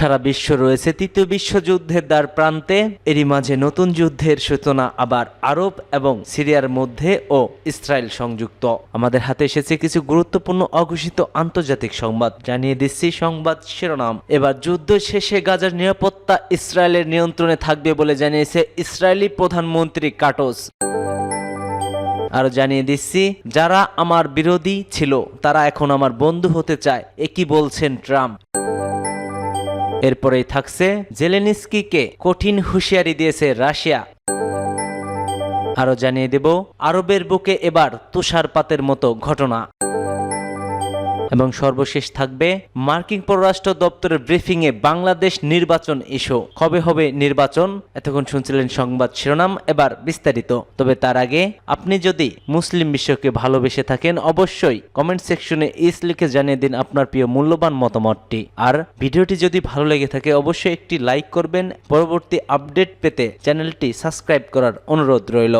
সারা বিশ্ব রয়েছে তৃতীয় বিশ্বযুদ্ধের দ্বার প্রান্তে। এরই মাঝে নতুন যুদ্ধের সূচনা আবার আরব এবং সিরিয়ার মধ্যে ও ইসরায়েল সংযুক্ত। আমাদের হাতে এসেছে কিছু গুরুত্বপূর্ণ অঘোষিত আন্তর্জাতিক সংবাদ। জানিয়ে দিচ্ছি সংবাদ শিরোনাম। এবার যুদ্ধ শেষে গাজার নিরাপত্তা ইসরায়েলের নিয়ন্ত্রণে থাকবে বলে জানিয়েছে ইসরায়েলি প্রধানমন্ত্রী কাটোস। আরও জানিয়ে দিচ্ছি, যারা আমার বিরোধী ছিল, তারা এখন আমার বন্ধু হতে চায় একই বলছেন ট্রাম্প? এরপরেই থাকছে জেলেনিস্কিকে কঠিন হুঁশিয়ারি দিয়েছে রাশিয়া। আরও জানিয়ে দেব, আরবের বুকে এবার তুষারপাতের মতো ঘটনা। এবং সর্বশেষ থাকবে মার্কিন পররাষ্ট্র দপ্তরের ব্রিফিংয়ে বাংলাদেশ নির্বাচন ইস্যু। কবে হবে নির্বাচন? এতক্ষণ শুনছিলেন সংবাদ শিরোনাম। এবার বিস্তারিত। তবে তার আগে আপনি যদি মুসলিম বিশ্বকে ভালোবেসে থাকেন, অবশ্যই কমেন্ট সেকশনে ইস লিখে জানিয়ে দিন আপনার প্রিয় মূল্যবান মতামতটি। আর ভিডিওটি যদি ভালো লেগে থাকে, অবশ্যই একটি লাইক করবেন। পরবর্তী আপডেট পেতে চ্যানেলটি সাবস্ক্রাইব করার অনুরোধ রইল।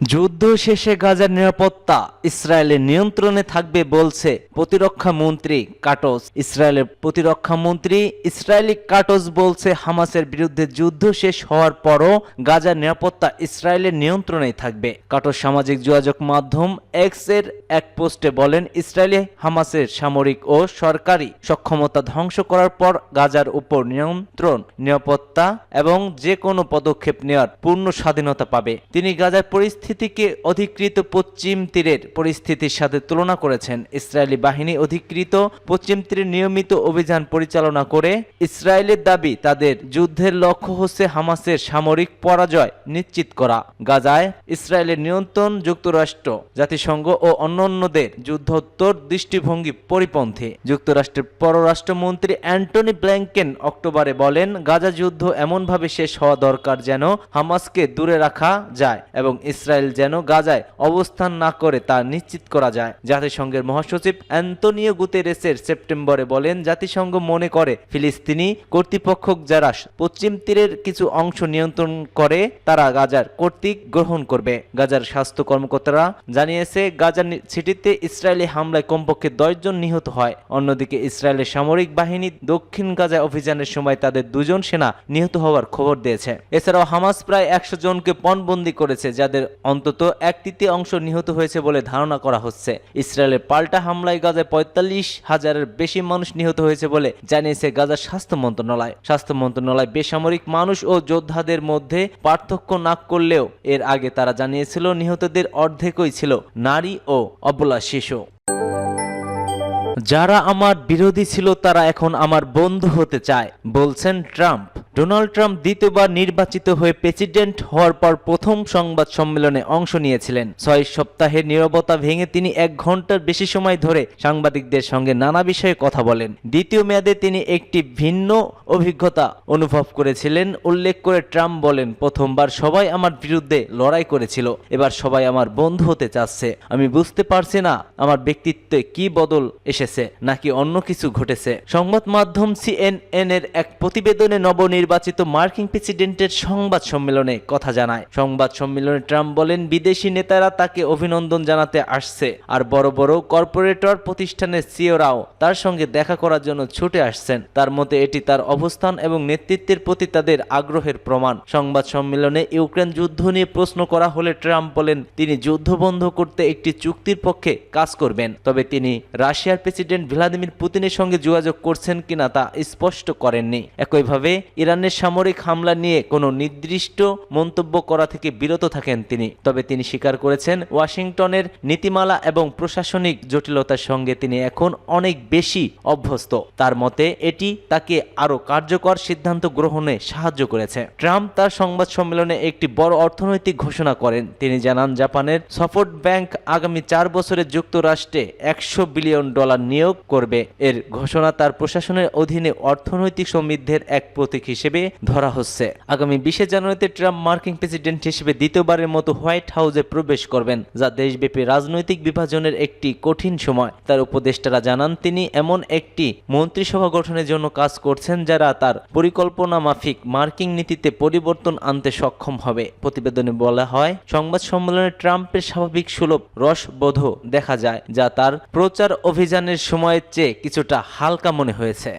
যুদ্ধ শেষে গাজার নিরাপত্তা ইসরায়েলের নিয়ন্ত্রণে থাকবে বলছে প্রতিরক্ষা মন্ত্রী কাটোস। ইসরায়েলের প্রতিরক্ষা মন্ত্রী ইসরায়েলি কাটোস বলছে হামাসের বিরুদ্ধে যুদ্ধ শেষ হওয়ার পরও গাজার নিরাপত্তা ইসরায়েলের নিয়ন্ত্রণেই থাকবে। কাটোস সামাজিক যোগাযোগ মাধ্যম এক্সের এক পোস্টে বলেন, ইসরায়েলি হামাসের সামরিক ও সরকারি সক্ষমতা ধ্বংস করার পর গাজার উপর নিয়ন্ত্রণ, নিরাপত্তা এবং যে কোনো পদক্ষেপ নেওয়ার পূর্ণ স্বাধীনতা পাবে। তিনি গাজার পরিস্থিতিকে অধিকৃত পশ্চিম তীরের পরিস্থিতির সাথে তুলনা করেছেন ইসরায়েলি বাহিনী অধিকৃত পশ্চিম তীরে নিয়মিত অভিযান পরিচালনা করে। ইসরায়েলের দাবি, তাদের যুদ্ধের লক্ষ্য হচ্ছে হামাসের সামরিক পরাজয় নিশ্চিত করা। গাজায় ইসরায়েলের নিয়ন্ত্রণ যুক্তরাষ্ট্র, জাতিসংঘ ও অন্যান্যদের যুদ্ধোত্তর দৃষ্টিভঙ্গি পরিপন্থী। যুক্তরাষ্ট্রের পররাষ্ট্রমন্ত্রী অ্যান্টনি ব্ল্যাঙ্কেন অক্টোবরে বলেন, গাজা যুদ্ধ এমনভাবে শেষ হওয়া দরকার যেন হামাসকে দূরে রাখা যায় এবং ইসরায়েল যেন গাজায় অবস্থান না করে তা নিশ্চিত করা যায়। জাতিসংঘের মহাসচিব অ্যান্তনিও গুতেরেসের সেপ্টেম্বরে বলেন, জাতিসংঘ মনে করে, ফিলিস্তিনি কর্তৃপক্ষ যারা পশ্চিম তীরের কিছু অংশ নিয়ন্ত্রণ করে, তারা গাজার কর্তৃক গ্রহণ করবে। গাজার স্বাস্থ্য কর্মকর্তারা জানিয়েছে, গাজার সিটিতে ইসরায়েলি হামলায় কমপক্ষে দশজন নিহত হয়। অন্যদিকে ইসরায়েলের সামরিক বাহিনী দক্ষিণ গাজা অভিযানের সময় তাদের দুজন সেনা নিহত হওয়ার খবর দিয়েছে। এছাড়াও হামাস প্রায় একশো জনকে পণবন্দি করেছে, যাদের অন্তত এক তৃতীয় অংশ নিহত হয়েছে বলে ধারণা করা হচ্ছে। ইসরায়েলের পাল্টা হামলায় গাজায় পঁয়তাল্লিশ হাজারের বেশি মানুষ নিহত হয়েছে বলে জানিয়েছে গাজার স্বাস্থ্য মন্ত্রণালয়। স্বাস্থ্য মন্ত্রণালয় বেসামরিক মানুষ ও যোদ্ধাদের মধ্যে পার্থক্য না করলেও এর আগে তারা জানিয়েছিল নিহতদের অর্ধেকই ছিল নারী ও অবলা শিশু। যারা আমার বিরোধী ছিল, তারা এখন আমার বন্ধু হতে চায়, বলছেন ট্রাম্প। ডোনাল্ড ট্রাম্প দ্বিতীয়বার নির্বাচিত হয়ে প্রেসিডেন্ট হওয়ার পর প্রথম সংবাদ সম্মেলনে অংশ নিয়েছিলেন। ছয় সপ্তাহের নীরবতা ভেঙে তিনি এক ঘণ্টার বেশি সময় ধরে সাংবাদিকদের সঙ্গে নানা বিষয়ে কথা বলেন। দ্বিতীয় মেয়াদে তিনি একটি ভিন্ন অভিজ্ঞতা অনুভব করেছিলেন। উল্লেখ করে ট্রাম্প বলেন, প্রথমবার সবাই আমার বিরুদ্ধে লড়াই করেছিল, এবার সবাই আমার বন্ধু হতে চাচ্ছে। আমি বুঝতে পারছি না আমার ব্যক্তিত্বে কি বদল এসেছে, নাকি অন্য কিছু ঘটেছে? সংবাদ মাধ্যম সিএনএন এর এক প্রতিবেদনে নবনির্বাচিত মার্কিন প্রেসিডেন্টের সংবাদ সম্মেলনে কথা জানায়। সংবাদ সম্মেলনে ট্রাম্প বলেন, বিদেশি নেতারা তাকে অভিনন্দন জানাতে আসছে, আর বড় বড় কর্পোরেটর প্রতিষ্ঠানের সিওরাও তার সঙ্গে দেখা করার জন্য ছুটে আসছেন। তার মতে, এটি তার অবস্থান এবং নেতৃত্বের প্রতি তাদের আগ্রহের প্রমাণ। সংবাদ সম্মেলনে ইউক্রেন যুদ্ধ নিয়ে প্রশ্ন করা হলে ট্রাম্প বলেন, তিনি যুদ্ধ বন্ধ করতে একটি চুক্তির পক্ষে কাজ করবেন। তবে তিনি রাশিয়ার প্রেসিডেন্ট ভ্লাদিমির পুতিনের সঙ্গে যোগাযোগ করছেন কিনা তা স্পষ্ট করেননি। একইভাবে ইরানের সামরিক হামলা নিয়ে কোনো নির্দিষ্ট মন্তব্য করা থেকে বিরত থাকেন তিনি। তবে তিনি স্বীকার করেছেন, ওয়াশিংটনের নীতিমালা এবং প্রশাসনিক জটিলতার সঙ্গে তিনি এখন অনেক বেশি অভ্যস্ত। তার মতে, এটি তাকে আরও কার্যকর সিদ্ধান্ত গ্রহণে সাহায্য করেছে। ট্রাম্প তার সংবাদ সম্মেলনে একটি বড় অর্থনৈতিক ঘোষণা করেন। তিনি জানান, জাপানের সাপোর্ট ব্যাংক আগামী চার বছরে যুক্তরাষ্ট্রে একশো বিলিয়ন ডলার নিয়োগ করবে। এর ঘোষণা তার প্রশাসনের অধীনে অর্থনৈতিক সমৃদ্ধের এক প্রতীক হিসেবে ধরা হচ্ছে। আগামী বিশে জানুয়ারিতে ট্রাম্প মার্কিন প্রেসিডেন্ট হিসেবে দ্বিতীয়বারের মতো হোয়াইট হাউসে প্রবেশ করবেন, যা দেশব্যাপী রাজনৈতিক বিভাজনের একটি কঠিন সময়। তার উপদেষ্টারা জানান, তিনি এমন একটি মন্ত্রিসভা গঠনের জন্য কাজ করছেন যারা তার পরিকল্পনা মাফিক মার্কিন নীতিতে পরিবর্তন আনতে সক্ষম হবে। প্রতিবেদনে বলা হয়, সংবাদ সম্মেলনে ট্রাম্পের স্বাভাবিক সুলভ রসবোধ দেখা যায়, যা তার প্রচার সময়ের চেয়ে কিছুটা হালকা মনে হয়েছে।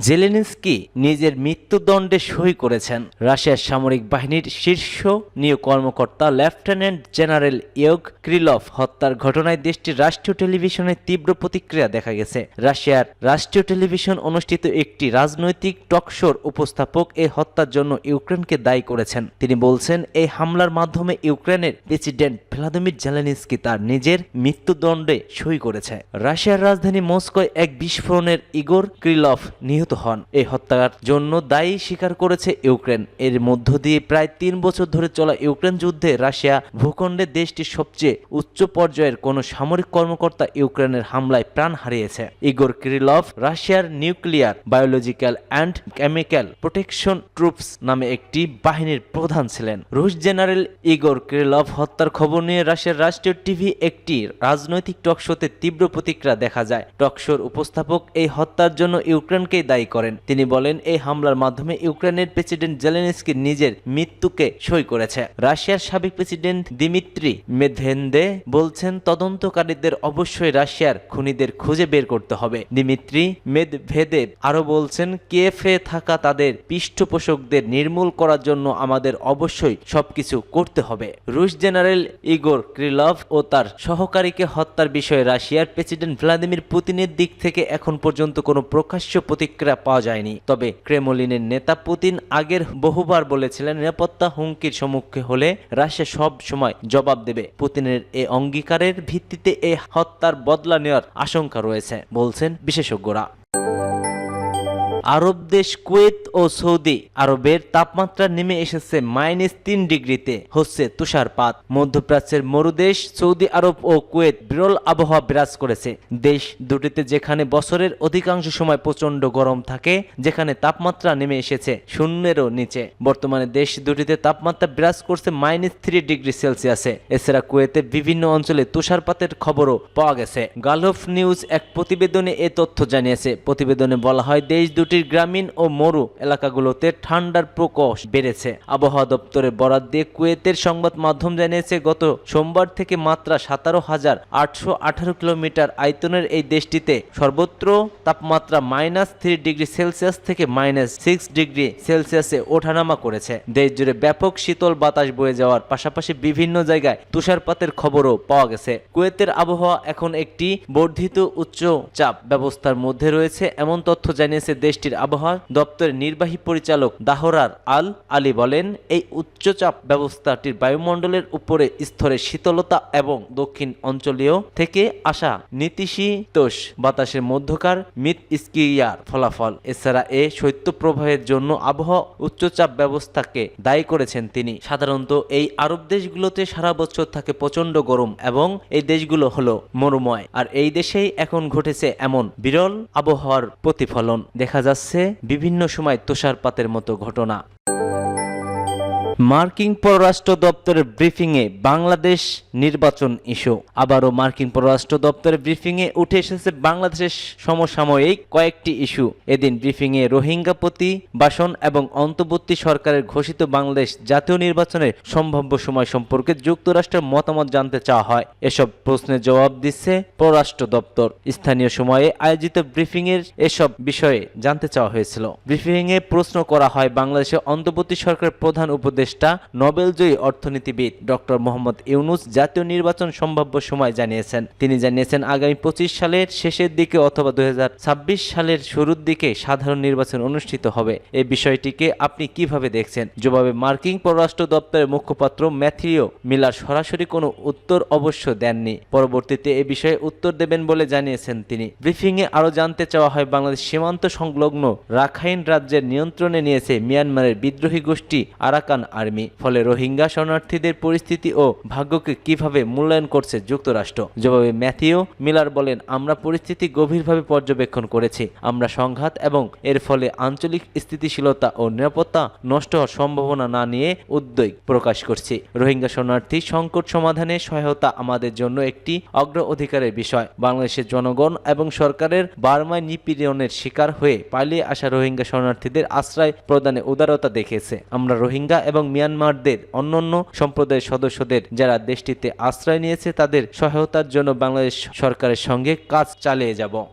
জেলেনিস্কি নিজের মৃত্যুদণ্ডে সই করেছেন। রাশিয়ার সামরিক বাহিনীর শীর্ষ নিয়োগ কর্মকর্তা লেফটেন্যান্ট জেনারেল ইয়োগ ক্রিলফ হত্যার ঘটনায় দেশটির রাষ্ট্রীয় টেলিভিশনে তীব্র প্রতিক্রিয়া দেখা গেছে। রাশিয়ার রাষ্ট্রীয় টেলিভিশন অনুষ্ঠিত একটি রাজনৈতিক টকশোর উপস্থাপক এই হত্যার জন্য ইউক্রেনকে দায়ী করেছেন। তিনি বলছেন, এই হামলার মাধ্যমে ইউক্রেনের প্রেসিডেন্ট ভ্লাদিমির জেলেনিস্কি তার নিজের মৃত্যুদণ্ডে সই করেছে। রাশিয়ার রাজধানী মস্কোয় এক বিস্ফোরণের ইগোর ক্রিলফ নিহত হন। এই হত্যার জন্য দায়ী স্বীকার করেছে ইউক্রেন। এর মধ্য দিয়ে প্রায় তিন বছর ধরে চলা ইউক্রেন যুদ্ধে রাশিয়া ভূখণ্ডে দেশটির সবচেয়ে উচ্চ পর্যায়ের কোনো সামরিক কর্মকর্তা ইউক্রেনের হামলায় প্রাণ হারিয়েছে। ইগোর ক্রিলফ রাশিয়ার nuclear, biological and chemical protection troops নামে একটি বাহিনীর প্রধান ছিলেন। রুশ জেনারেল ইগোর ক্রিলফ হত্যার খবর নিয়ে রাশিয়ার রাষ্ট্রীয় টিভি একটি রাজনৈতিক টকশোতে তীব্র প্রতিক্রিয়া দেখা যায়। টকশোর উপস্থাপক এই হত্যার জন্য ইউক্রেনকেই দায়ী করেন। তিনি বলেন, এই হামলার মাধ্যমে ইউক্রেনের প্রেসিডেন্ট জেলেনস্কি নিজের মৃত্যুকে সই করেছে। রাশিয়ার সাবেক প্রেসিডেন্ট দিমিত্রি মেদভেন্দে বলছেন, তদন্তকারীদের অবশ্যই রাশিয়ার খুনিদের খুঁজে বের করতে হবে। দিমিত্রি মেদভেদেব আরও বলছেন কেএফে থাকা তাদের পৃষ্ঠপোষকদের নির্মূল করার জন্য আমাদের অবশ্যই সবকিছু করতে হবে। রুশ জেনারেল ইগোর ক্রিলভ ও তার সহকারীকে হত্যার বিষয়ে রাশিয়ার প্রেসিডেন্ট ভ্লাদিমির পুতিনের দিক থেকে এখন পর্যন্ত কোনো প্রকাশ্য প্রতিক্রিয়া পাওয়া যায়নি। তবে ক্রেমলিনের নেতা পুতিন আগের বহুবার বলেছিলেন, নিরাপত্তা হুমকির সম্মুখে হলে রাশিয়া সব সময় জবাব দেবে। পুতিনের এ অঙ্গীকারের ভিত্তিতে এ হত্যার বদলা নেওয়ার আশঙ্কা রয়েছে, বলছেন বিশেষজ্ঞরা। আরব দেশ কুয়েত ও সৌদি আরবের তাপমাত্রা নেমে এসেছে মাইনাস তিন ডিগ্রিতে, হচ্ছে তুষারপাত। মধ্যপ্রাচ্যের মরুদেশ সৌদি আরব ও কুয়েত বিরল আবহাওয়া বিরাজ করেছে। দেশ দুটিতে যেখানে বছরের অধিকাংশ সময় প্রচণ্ড গরম থাকে, যেখানে তাপমাত্রা নেমে এসেছে শূন্যেরও নিচে। বর্তমানে দেশ দুটিতে তাপমাত্রা বিরাজ করছে মাইনাস থ্রি ডিগ্রি সেলসিয়াসে। এছাড়া কুয়েতে বিভিন্ন অঞ্চলে তুষারপাতের খবরও পাওয়া গেছে। গালফ নিউজ এক প্রতিবেদনে এ তথ্য জানিয়েছে। প্রতিবেদনে বলা হয়, দেশ দুটির গ্রামীণ ও মরু এলাকাগুলোতে ঠান্ডার প্রকোষ বেড়েছে। আবহাওয়া দপ্তরের বরাদ দিয়ে কুয়েতের সংবাদ মাধ্যম জানিয়েছে, গত সোমবার থেকে মাত্রা সাতারো হাজার আটশো আঠারো কিলোমিটার আয়তনের এই দেশটিতে সর্বত্র তাপমাত্রা মাইনাস থ্রি ডিগ্রি সেলসিয়াস থেকে মাইনাস সিক্স ডিগ্রি সেলসিয়াসে ওঠানামা করেছে। দেশ জুড়ে ব্যাপক শীতল বাতাস বয়ে যাওয়ার পাশাপাশি বিভিন্ন জায়গায় তুষারপাতের খবরও পাওয়া গেছে। কুয়েতের আবহাওয়া এখন একটি বর্ধিত উচ্চ চাপ ব্যবস্থার মধ্যে রয়েছে, এমন তথ্য জানিয়েছে দেশটির আবহাওয়া দপ্তরের নির্বাহী পরিচালক দাহরার আল আলী বলেন, এই উচ্চচাপ ব্যবস্থাটির বায়ুমণ্ডলের উপরে স্তরে শীতলতা এবং দক্ষিণ অঞ্চলীয় থেকে আসা নীতিশীতোষ বাতাসের মধ্যকার মিত স্কিয়ার ফলাফল। এছাড়া এ শৈত্যপ্রবাহের জন্য আবহাওয়া উচ্চচাপ ব্যবস্থাকে দায়ী করেছেন তিনি। সাধারণত এই আরব দেশগুলোতে সারা বছর থাকে প্রচণ্ড গরম এবং এই দেশগুলো হলো মরুময়। আর এই দেশেই এখন ঘটেছে এমন বিরল আবহাওয়ার প্রতিফলন। দেখা যাচ্ছে বিভিন্ন সময় তুষারপাতের মতো ঘটনা। মার্কিন পররাষ্ট্র দপ্তরের ব্রিফিংয়ে বাংলাদেশ নির্বাচন ইস্যু। আবারও মার্কিন পররাষ্ট্র দপ্তরের ব্রিফিংয়ে উঠে এসেছে বাংলাদেশের সমসাময়িক কয়েকটি ইস্যু। এদিন ব্রিফিংয়ে রোহিঙ্গা প্রতি বাসন এবং অন্তর্বর্তী সরকারের ঘোষিত বাংলাদেশ জাতীয় নির্বাচনের সম্ভাব্য সময় সম্পর্কে যুক্তরাষ্ট্রের মতামত জানতে চাওয়া হয়। এসব প্রশ্নের জবাব দিচ্ছে পররাষ্ট্র দপ্তর। স্থানীয় সময়ে আয়োজিত ব্রিফিংয়ের এসব বিষয়ে জানতে চাওয়া হয়েছিল। ব্রিফিংয়ে প্রশ্ন করা হয়, বাংলাদেশের অন্তর্বর্তী সরকারের প্রধান উপদেষ্টা নোবেলজয়ী অর্থনীতিবিদ ডক্টর মোহাম্মদ ইউনুস জাতীয় নির্বাচন সম্ভাব্য সময় জানিয়েছেন। তিনি জানিয়েছেন, আগামী পঁচিশ সালের শেষের দিকে অথবা দুই সালের শুরুর দিকে সাধারণ নির্বাচন অনুষ্ঠিত হবে। এই বিষয়টিকে আপনি কীভাবে দেখছেন? জবাবে, মার্কিন পররাষ্ট্র দপ্তরের মুখপাত্র ম্যাথিও মিলার সরাসরি কোনো উত্তর অবশ্য দেননি। পরবর্তীতে এ বিষয়ে উত্তর দেবেন বলে জানিয়েছেন তিনি। ব্রিফিংয়ে আরও জানতে চাওয়া হয়, বাংলাদেশ সীমান্ত সংলগ্ন রাখাইন রাজ্যের নিয়ন্ত্রণে নিয়েছে মিয়ানমারের বিদ্রোহী গোষ্ঠী আরাকান আর্মি। ফলে রোহিঙ্গা শরণার্থীদের পরিস্থিতি ও ভাগ্যকে কীভাবে মূল্যায়ন করছে যুক্তরাষ্ট্র? জবাবে ম্যাথিও মিলার বলেন, আমরা পরিস্থিতি গভীরভাবে পর্যবেক্ষণ করেছি। আমরা সংঘাত এবং এর ফলে আঞ্চলিক স্থিতিশীলতা ও নিরাপত্তা নষ্ট হওয়ার সম্ভাবনা না নিয়ে উদ্বেগ প্রকাশ করছি। রোহিঙ্গা শরণার্থী সংকট সমাধানে সহায়তা আমাদের জন্য একটি অগ্র অধিকারের বিষয়। বাংলাদেশের জনগণ এবং সরকারের বার্মায় নিপীড়নের শিকার হয়ে পালিয়ে আসা রোহিঙ্গা শরণার্থীদের আশ্রয় প্রদানে উদারতা দেখেছে আমরা রোহিঙ্গা এবং মিয়ানমারদের অন্যান্য সম্প্রদায়ের সদস্যদের যারা দেশটিতে আশ্রয় নিয়েছে, তাদের সহায়তার জন্য বাংলাদেশ সরকারের সঙ্গে কাজ চালিয়ে যাব।